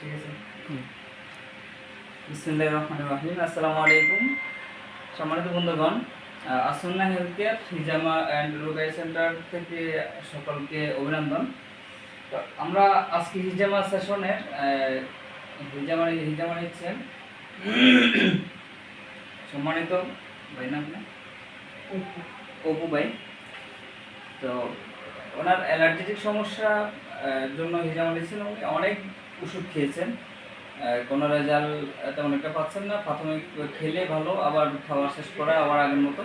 ঠিক আছে আলাইকুম। সম্মানিত বন্ধুগণ আসন্না হেলথ কেয়ার হিজামা অ্যান্ড রোগাই সেন্টার থেকে সকলকে অভিনন্দন। তো আমরা আজকে হিজামা সেশনের হিজামা হিজামা নিচ্ছেন সম্মানিত ভাই না অপু ভাই। তো ওনার অ্যালার্জেটিক সমস্যা জন্য হিজামা নিচ্ছেন অনেক ওষুধ খেয়েছেন। কোনো রেজাল্ট তেমন একটা পাচ্ছেন না। প্রাথমিক খেলে ভালো, আবার খাওয়া শেষ করা আবার আগের মতো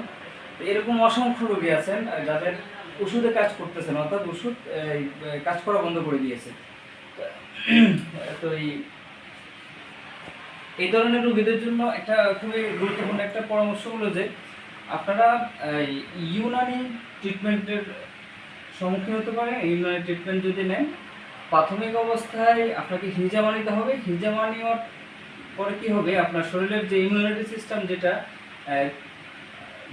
এরকম অসংখ্য রোগী আছেন যাদের ওষুধে কাজ করতেছেন, অর্থাৎ ওষুধ কাজ করা বন্ধ করে দিয়েছে। তো এই এই ধরনের রোগীদের জন্য একটা খুবই গুরুত্বপূর্ণ একটা পরামর্শ হলো যে, আপনারা ইউনানি ট্রিটমেন্টের সম্মুখীন হতে পারেন। ইউনানি ট্রিটমেন্ট যদি নেন প্রাথমিক অবস্থায় আপনাকে হিজামা নিতে হবে। হিজামা নেওয়ার পরে কি হবে? আপনার শরীরের যে ইমিউনিটি সিস্টেম যেটা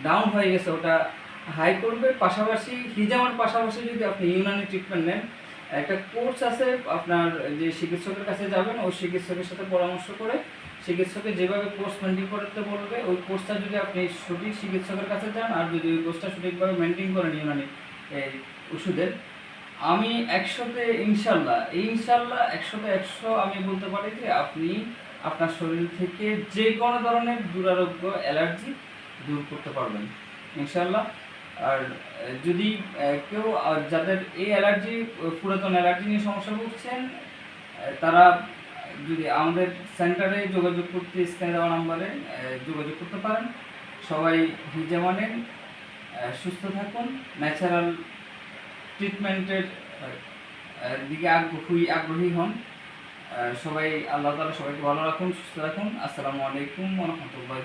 ডাউন হয়ে গেছে, ওটা হাই করবে। পাশাপাশি হিজামার পাশাপাশি যদি আপনি ইউনানি ট্রিটমেন্ট নেন, একটা কোর্স আছে আপনার যে চিকিৎসকের কাছে যাবেন, ওই চিকিৎসকের সাথে পরামর্শ করে চিকিৎসকে যেভাবে কোর্স মেনটেন করতে বলবে, ওই কোর্সটা যদি আপনি সঠিক চিকিৎসকের কাছে যান, আর যদি ওই কোর্সটা সঠিকভাবে মেনটেন করেন ইউনানি, এই ওষুধের আমি একশোতে ইনশাল্লাহ ইনশাল্লাহ একশোতে একশো আমি বলতে পারি যে আপনি আপনার শরীর থেকে যে কোনো ধরনের দুরারোগ্য অ্যালার্জি দূর করতে পারবেন ইনশাল্লাহ। আর যদি কেউ যাদের এই অ্যালার্জি পুরাতন অ্যালার্জি নিয়ে সমস্যা আহ, তারা যদি আমাদের সেন্টারে যোগাযোগ করতে স্ক্যানে দেওয়া নাম্বারে যোগাযোগ করতে পারেন। সবাই হিজামা মানেন সুস্থ থাকুন ন্যাচারাল ট্রিটমেন্টের দিকে খুবই আগ্রহী হন। সবাই, আল্লাহ তালা সবাইকে ভালো রাখুন, সুস্থ রাখুন। আসসালামু আলাইকুম রহমতুল্লাহ